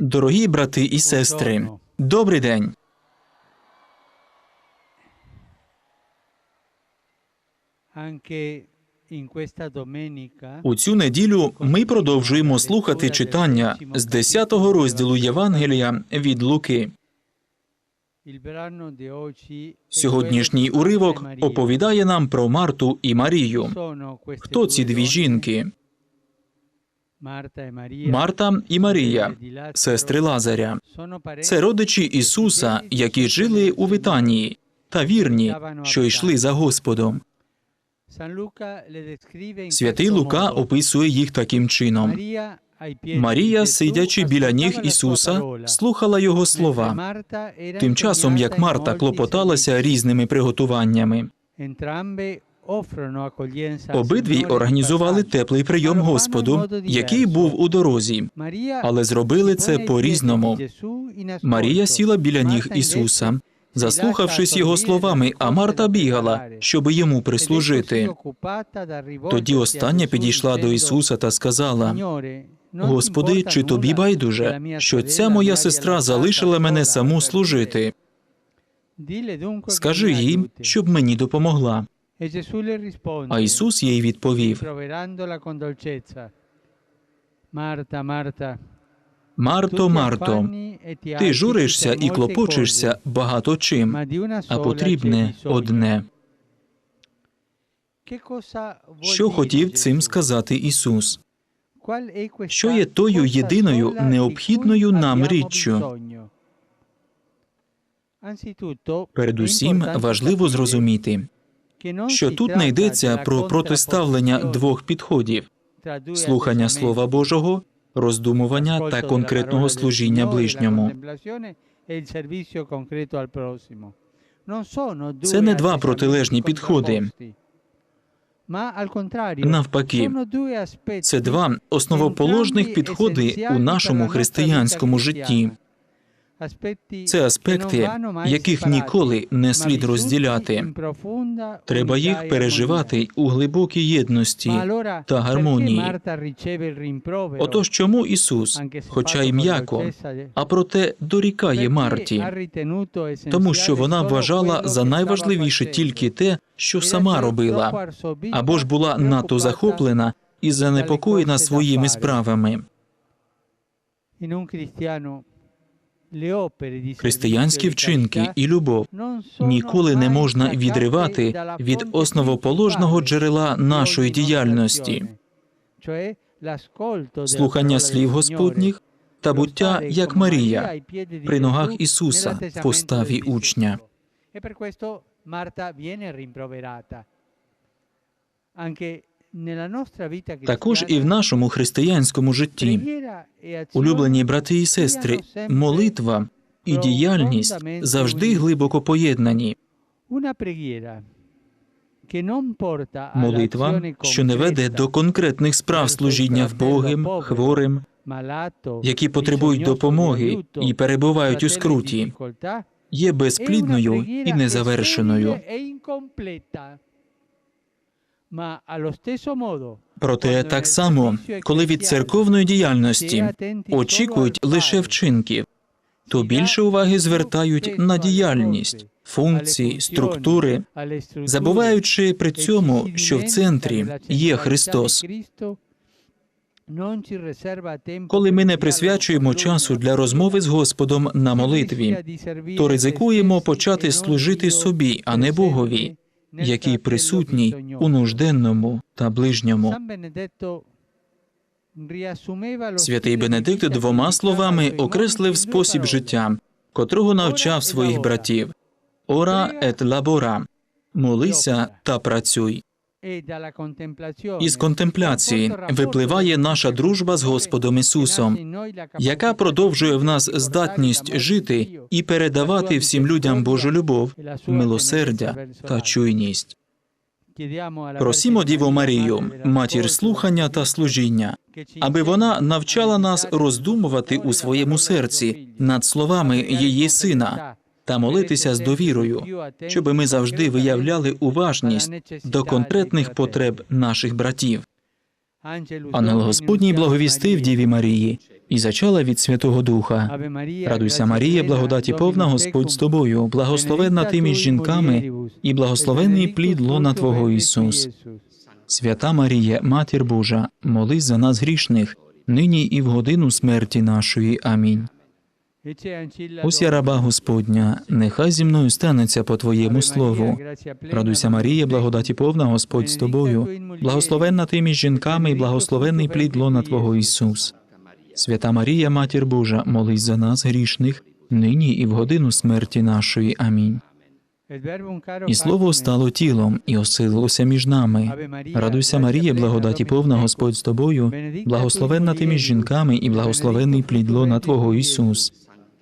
Дорогі брати і сестри, добрий день. У цю неділю ми продовжуємо слухати читання з 10-го розділу Євангелія від Луки. Сьогоднішній уривок e оповідає нам про Марту і Марію. Хто ці дві жінки? Марта і Марія, сестри Лазаря. Це родичі Ісуса, які жили у Витанії, та вірні, що йшли за Господом. Святий Лука описує їх таким чином. Марія, сидячи біля ніг Ісуса, слухала його слова. Тим часом, як Марта клопоталася різними приготуваннями, Обидві організували теплий прийом Господу, який був у дорозі, але зробили це по-різному. Марія сіла біля ніг Ісуса, заслухавшись його словами, а Марта бігала, щоб йому прислужити. Тоді остання підійшла до Ісуса та сказала: Господи, чи тобі байдуже, що ця моя сестра залишила мене саму служити? Скажи їй, щоб мені допомогла. А Ісус їй відповів: Марто, Марто, ти журишся і клопочешся багато чим, а потрібне одне. Що хотів цим сказати Ісус? Що є тою єдиною необхідною нам річчю? Передусім важливо зрозуміти, що тут не йдеться про протиставлення двох підходів слухання Слова Божого, роздумування та конкретного служіння ближньому. Це не два протилежні підходи. Навпаки, Це два основоположних підходи у нашому християнському житті. Це аспекти, яких ніколи не слід розділяти. Треба їх переживати у глибокій єдності та гармонії. Отож, чому Ісус, хоча й м'яко, а проте дорікає Марті, тому що вона вважала за найважливіше тільки те, що сама робила, або ж була надто захоплена і занепокоєна своїми справами. Християнські вчинки і любов. Ніколи не можна відривати від основоположного джерела нашої діяльності, слухання слів Господніх та буття як Марія при ногах Ісуса в поставі учня. Також і в нашому християнському житті, улюблені брати і сестри, молитва і діяльність завжди глибоко поєднані. Молитва, що не веде до конкретних справ служіння вбогим, хворим, які потребують допомоги і перебувають у скруті, є безплідною і незавершеною. Проте так само, коли від церковної діяльності очікують лише вчинків, то більше уваги звертають на діяльність, функції, структури, забуваючи при цьому, що в центрі є Христос. Коли ми не присвячуємо часу для розмови з Господом на молитві, то ризикуємо почати служити собі, а не Богові, який присутній у нужденному та ближньому. Святий Бенедикт двома словами окреслив спосіб життя, котрого навчав своїх братів ора ет лабора молися та працюй. Із контемпляції випливає наша дружба з Господом Ісусом, яка продовжує в нас здатність жити і передавати всім людям Божу любов, милосердя та чуйність. Просімо Діву Марію, матір слухання та служіння, аби вона навчала нас роздумувати у своєму серці над словами її сина та молитися з довірою, щоб ми завжди виявляли уважність до конкретних потреб наших братів. Ангел Господній благовістив Діві Марії і зачала від Святого Духа. Радуйся, Марія, благодаті повна, Господь з тобою, благословенна ти між жінками, і благословенний плід лона Твого Ісус. Свята Марія, Матір Божа, молись за нас грішних, нині і в годину смерті нашої. Амінь. Ось я раба Господня, нехай зі мною станеться по Твоєму слову. Радуйся, Марія, благодаті повна, Господь з тобою, благословенна ти між жінками, і благословенний плід лона Твого Ісус. Свята Марія, Матір Божа, молись за нас грішних, нині і в годину смерті нашої. Амінь. І слово стало тілом і оселилося між нами. Радуйся, Марія, благодаті повна, Господь з тобою, благословенна ти між жінками, і благословенний плід лона Твого Ісус.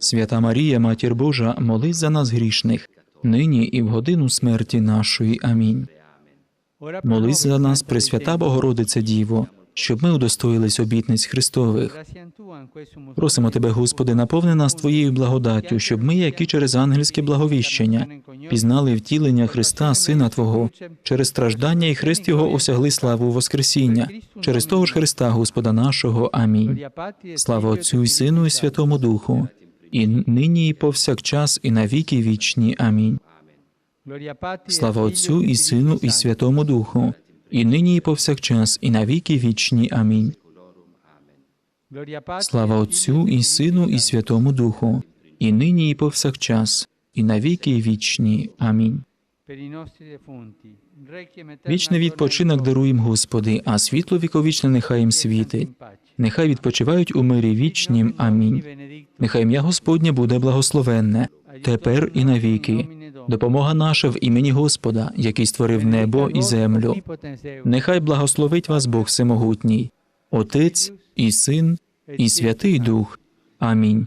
Свята Марія, Матір Божа, молись за нас грішних, нині і в годину смерті нашої. Амінь. Молись за нас, Пресвята Богородиця Діво, щоб ми удостоїлись обітниць Христових. Просимо Тебе, Господи, наповни нас Твоєю благодаттю, щоб ми, які через ангельське благовіщення, пізнали втілення Христа, Сина Твого, через страждання і Христ Його осягли славу Воскресіння, через того ж Христа, Господа нашого. Амінь. Слава Отцю і Сину, і Святому Духу, і нині, і повсякчас, і на віки вічні. Амінь. Слава Отцю і Сину, і Святому Духу, і нині, і повсякчас, і на віки вічні. Амінь. Слава Отцю і Сину, і Святому Духу, і нині, і повсякчас, і на віки вічні. Амінь. Вічний відпочинок даруєм, Господи, а світло віковічне нехай їм світить. Нехай відпочивають у мирі вічнім. Амінь. Нехай ім'я Господнє буде благословенне, тепер і навіки. Допомога наша в імені Господа, який створив небо і землю. Нехай благословить вас Бог Всемогутній, Отець і Син, і Святий Дух. Амінь.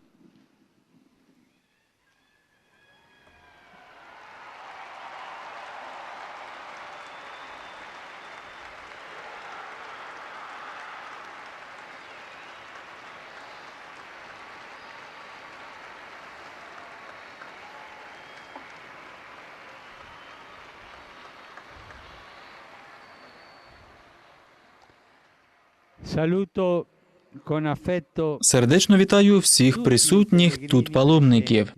Сердечно вітаю всіх присутніх тут паломників,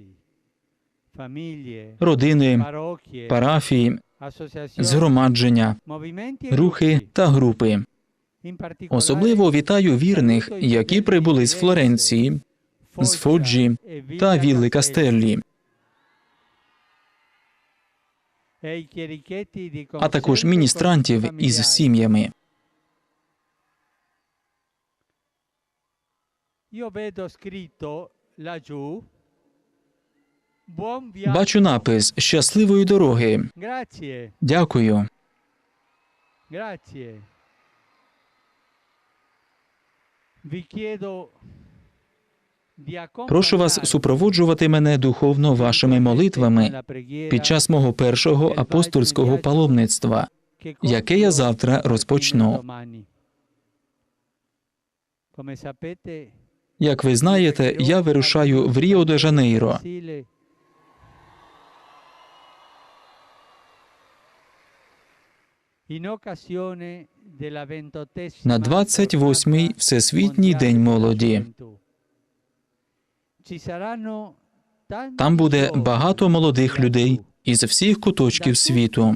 родини, парафії, згромадження, рухи та групи. Особливо вітаю вірних, які прибули з Флоренції, з Фоджі та Вілли Кастеллі, а також міністрантів із сім'ями. Io vedo scritto laggiù Бачу напис Щасливої дороги. Grazie, Дякую. grazie. Vi chiedo Прошу вас супроводжувати мене духовно вашими молитвами під час мого першого апостольського паломництва, яке я завтра розпочну. Як ви знаєте, я вирушаю в Ріо де Жанейро. Brasile in occasione della 28 на 28-й Всесвітній день молоді. Там буде багато молодих людей із всіх куточків світу.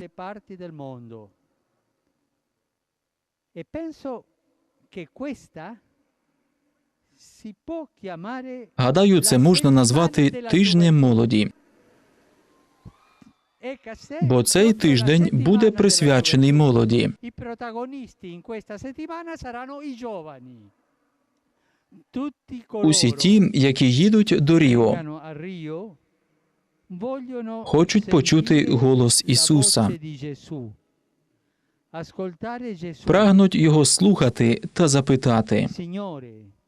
Гадаю, це можна назвати тижнем молоді, бо цей тиждень буде присвячений молоді. Усі ті, які їдуть до Ріо, хочуть почути голос Ісуса, прагнуть його слухати та запитати: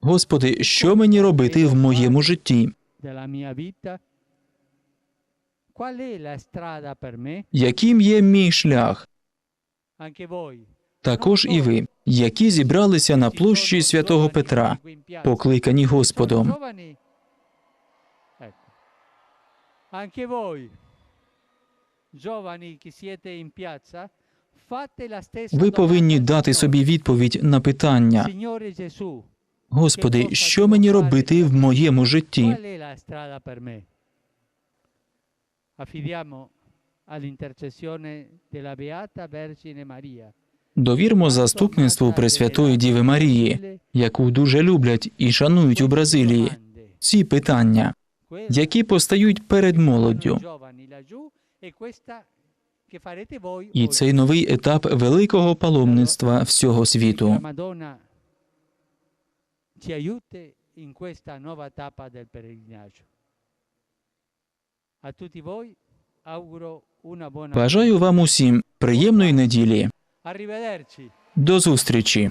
Господи, що мені робити в моєму житті? Яким є мій шлях? Також і ви, які зібралися на площі святого Петра, покликані Господом. Anche voi, giovani che siete in piazza, fate la stessa Ви повинні дати собі відповідь на питання: Signore Gesù, Господи, що мені робити в моєму житті? Довірмо заступництву Пресвятої Діви Марії, яку дуже люблять і шанують у Бразилії. Ці питання, які постають перед молоддю. І цей новий етап великого паломництва всього світу. Madonna ci aiuti in questa nuova tappa del pellegrinaggio. A tutti voi auguro una buona Бажаю вам усім приємної неділі. Arrivederci. До зустрічі!